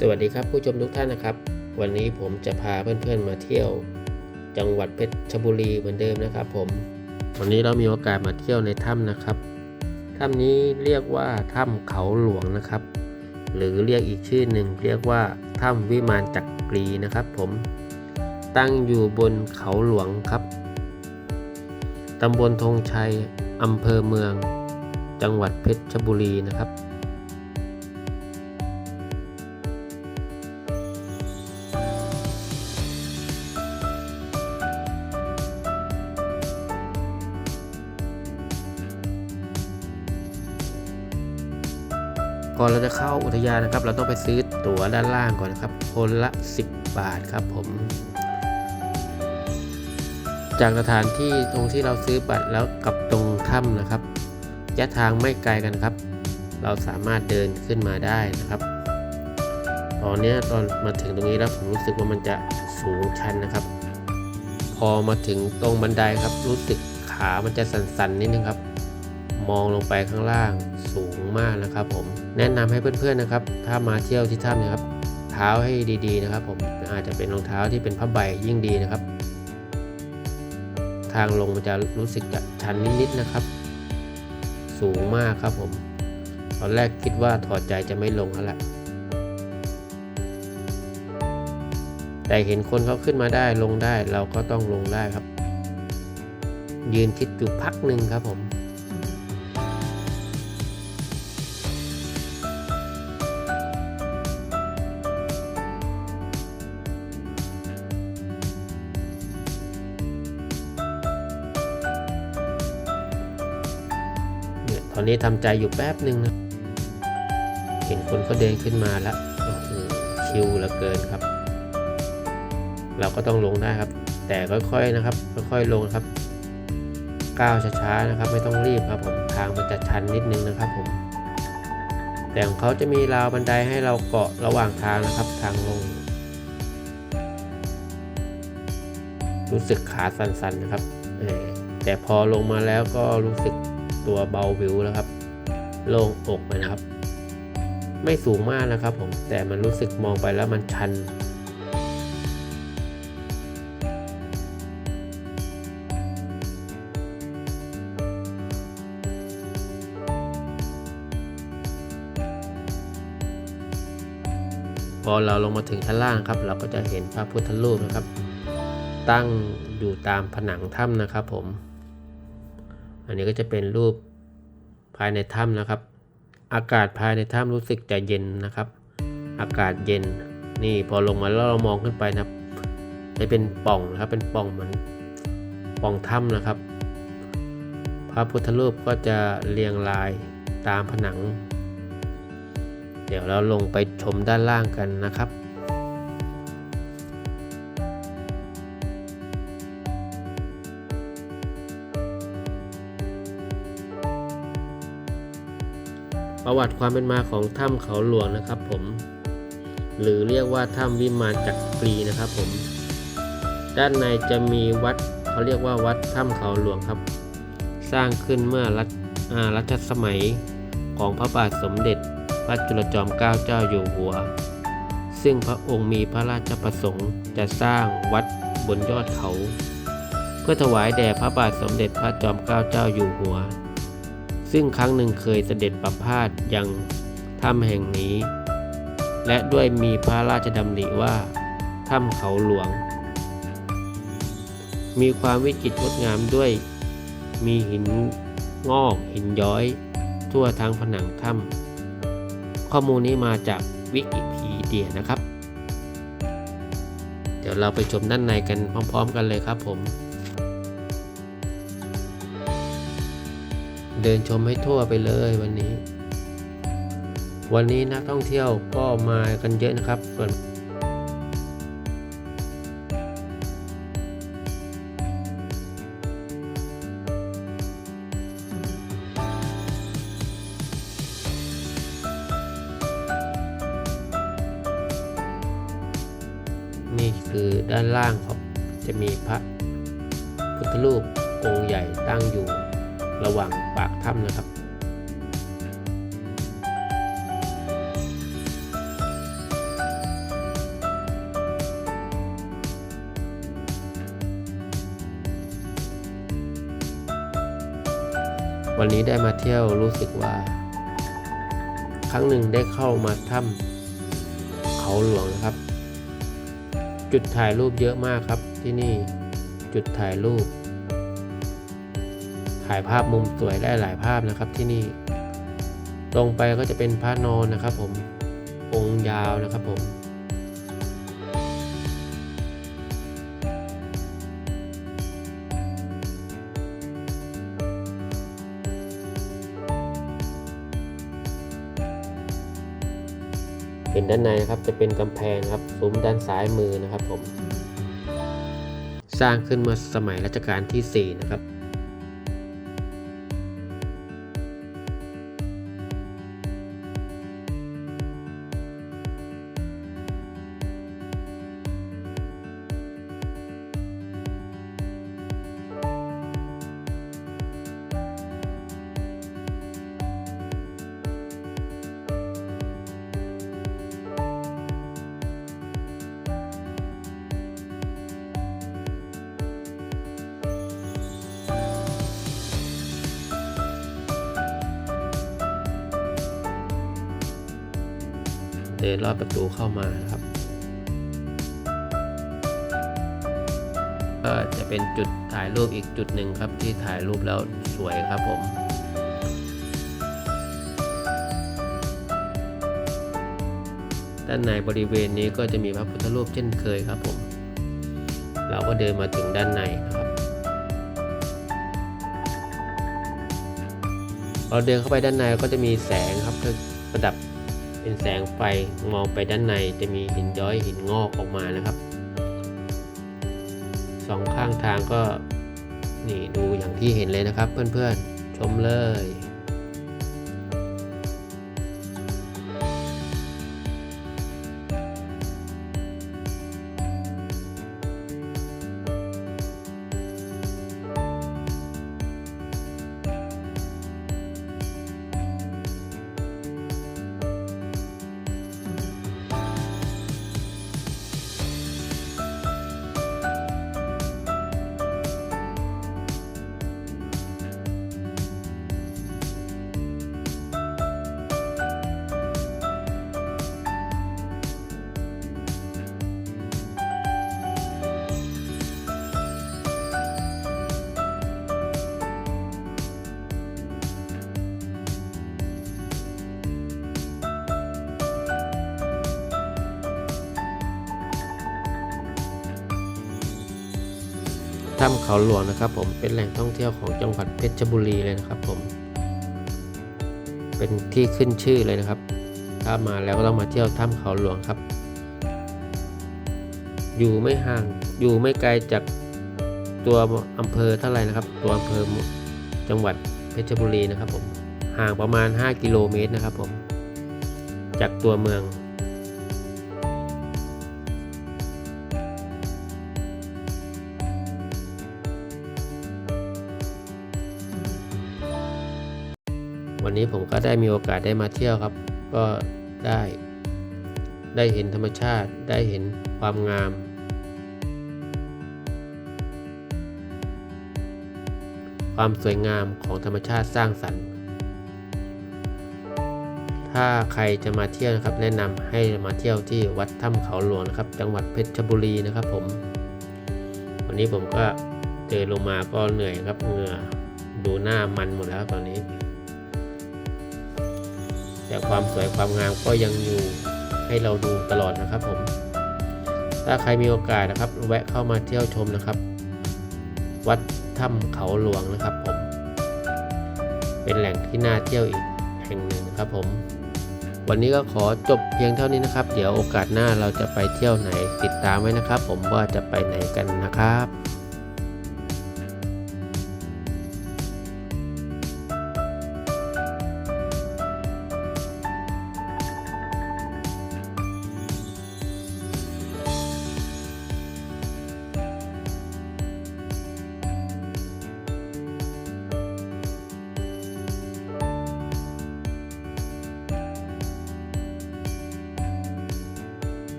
สวัสดีครับผู้ชมทุกท่านนะครับ วันนี้ผมจะพาเพื่อนๆมาเที่ยว จังหวัดเพชรบุรีเหมือนเดิมนะครับ ผม วันนี้เรามีโอกาสมาเที่ยวในถ้ำนะครับถ้ำนี้เรียกว่าถ้ำเขาหลวงนะครับ หรือเรียกอีกชื่อหนึ่งเรียกว่าถ้ำวิมานจักรีนะครับ ผม ตั้งอยู่บนเขาหลวงครับตำบลธงชัยอำเภอเมือง จังหวัดเพชรบุรีนะครับ ก่อนเราจะเข้าอุทยานนะครับ เราต้องไปซื้อตั๋วด้านล่างก่อนนะครับ คนละ 10 บาทครับผม จากสถานที่ตรงที่เราซื้อบัตรแล้วกับตรงถ้ำนะครับระยะทางไม่ไกลกันครับ เราสามารถเดินขึ้นมาได้นะครับ ตอนนี้ตอนมาถึงตรงนี้แล้วผมรู้สึกว่ามันจะสูงชันนะครับ พอมาถึงตรงบันไดครับ รู้สึกขามันจะสั่นๆนิดนึงครับ มองลงไปข้างล่างสูงมากนะครับผม แนะนำให้เพื่อนๆนะครับ ถ้ามาเที่ยวที่ถ้ำนะครับ เท้าให้ดีๆนะครับ ผมอาจจะเป็นรองเท้าที่เป็นผ้าใบยิ่งดีนะครับ ทางลงมันจะรู้สึกจะชันนิดๆนะครับ สูงมากครับผม ตอนแรกคิดว่าถอดใจจะไม่ลงแล้วแหละแต่เห็นคนเขาขึ้นมาได้ลงได้เราก็ต้องลงได้ครับ ยืนคิดอยู่พักหนึ่งครับผม อนนี้ทำใจอยู่แป๊บหนึ่งนะ เห็นคนเขาเดินขึ้นมาแล้วชิวเหลือเกินครับ เราก็ต้องลงได้ครับ แต่ค่อยๆนะครับ ค่อยๆลงครับ ก้าวช้าๆนะครับ ไม่ต้องรีบครับผมทางมันจะชันนิดนึงนะครับผม แต่ของเขาจะมีราวบันไดให้เราเกาะระหว่างทางนะครับ ทางลง รู้สึกขาสั่นๆนะครับแต่พอลงมาแล้วก็รู้สึก ตัวเบาวิวแล้วครับ โล่งอกนะครับ ไม่สูงมากนะครับผม แต่มันรู้สึกมองไปแล้วมันชัน พอเราลงมาถึงชั้นล่างครับ เราก็จะเห็นพระพุทธรูปนะครับ ตั้งอยู่ตามผนังถ้ำนะครับผม อันนี้ก็จะเป็นรูปภายในถ้ำนะครับ อากาศภายในถ้ำรู้สึกจะเย็นนะครับ อากาศเย็น นี่พอลงมาแล้วเรามองขึ้นไปนะครับ จะเป็นป่องนะครับ เป็นป่องเหมือนป่องถ้ำนะครับ พระพุทธรูปก็จะเรียงรายตามผนัง เดี๋ยวเราลงไปชมด้านล่างกันนะครับ ประวัติความเป็นมาของถ้ำเขาหลวงนะครับผม หรือเรียกว่าถ้ำวิมานจักรีนะครับผม ด้านในจะมีวัดเขาเรียกว่าวัดถ้ำเขาหลวงครับ สร้างขึ้นเมื่อรัชรัชสมัยของพระบาทสมเด็จพระจุลจอมเกล้าเจ้าอยู่หัว ซึ่งพระองค์มีพระราชประสงค์จะสร้างวัดบนยอดเขา เพื่อถวายแด่พระบาทสมเด็จพระจอมเกล้าเจ้าอยู่หัว ซึ่งครั้งหนึ่งเคยเสด็จประพาสยังถ้ำแห่งนี้ และด้วยมีพระราชดำริว่าถ้ำเขาหลวง มีความวิจิตรงดงามด้วย มีหินงอกหินย้อย ทั่วทั้งผนังถ้ำข้อมูลนี้มาจากวิกิพีเดียนะครับ เดี๋ยวเราไปชมด้านในกันพร้อม ๆ กันเลยครับผม เดินชมให้ทั่วไปเลยวันนี้ วันนี้นักท่องเที่ยวก็มากันเยอะนะครับส่วนนี่คือด้านล่างครับจะมีพระพุทธรูปองค์ใหญ่ตั้งอยู่ ระหว่างปากถ้ำนะครับวันนี้ได้มาเที่ยวรู้สึกว่า ครั้งหนึ่งได้เข้ามาถ้ำเขาหลวงครับ จุดถ่ายรูปเยอะมากครับที่นี่จุดถ่ายรูป ถ่ายภาพมุมสวยได้หลายภาพนะครับที่นี่ ตรงไปก็จะเป็นพระนอนนะครับ ผมองค์ยาวนะครับผมเห็นด้านในนะครับจะเป็นกำแพงครับซุ้มด้านซ้ายมือนะครับผม สร้างขึ้นเมื่อสมัยรัชกาลที่ 4 นะครับ เดินลอดประตูเข้ามาครับ ก็จะเป็นจุดถ่ายรูปอีกจุดหนึ่งครับที่ถ่ายรูปแล้วสวยครับผมด้านในบริเวณนี้ก็จะมีพระพุทธรูปเช่นเคยครับผม เราก็เดินมาถึงด้านในนะครับ เราเดินเข้าไปด้านในก็จะมีแสงครับประดับ เป็นแสงไฟมองไปด้านในจะมีหินย้อยหินงอกออกมานะครับสองข้างทางก็นี่ดูอย่างที่เห็นเลยนะครับ เพื่อนๆชมเลย ถ้ำเขาหลวงนะครับ ผมเป็นแหล่งท่องเที่ยวของจังหวัดเพชรบุรีเลยนะครับ ผม เป็นที่ขึ้นชื่อเลยนะครับ ถ้ามาแล้วก็ต้องมาเที่ยวถ้ำเขาหลวงครับ อยู่ไม่ห่างอยู่ไม่ไกลจากตัวอำเภอเท่าไหร่นะครับ ตัวอำเภอจังหวัดเพชรบุรีนะครับ ผมห่างประมาณ 5 กิโลเมตรนะครับ ผม จากตัวเมือง ได้มีโอกาสได้มาเที่ยวครับ ก็ได้ได้เห็นธรรมชาติได้เห็นความงาม ความสวยงามของธรรมชาติสร้างสรรค์ ถ้าใครจะมาเที่ยวนะครับ แนะนำให้มาเที่ยวที่วัดถ้ำเขาหลวงนะครับ จังหวัดเพชรบุรีนะครับผม วันนี้ผมก็เดินลงมาก็เหนื่อยครับเหงื่อดูหน้ามันหมดแล้วตอนนี้ แต่ความสวยความงามก็ยังอยู่ให้เราดูตลอดนะครับผม ถ้าใครมีโอกาสนะครับ แวะเข้ามาเที่ยวชมนะครับ วัดถ้ำเขาหลวงนะครับผม เป็นแหล่งที่น่าเที่ยวอีกแห่งหนึ่งนะครับผม วันนี้ก็ขอจบเพียงเท่านี้นะครับ เดี๋ยวโอกาสหน้าเราจะไปเที่ยวไหนติดตามไว้นะครับ ผมว่าจะไปไหนกันนะครับ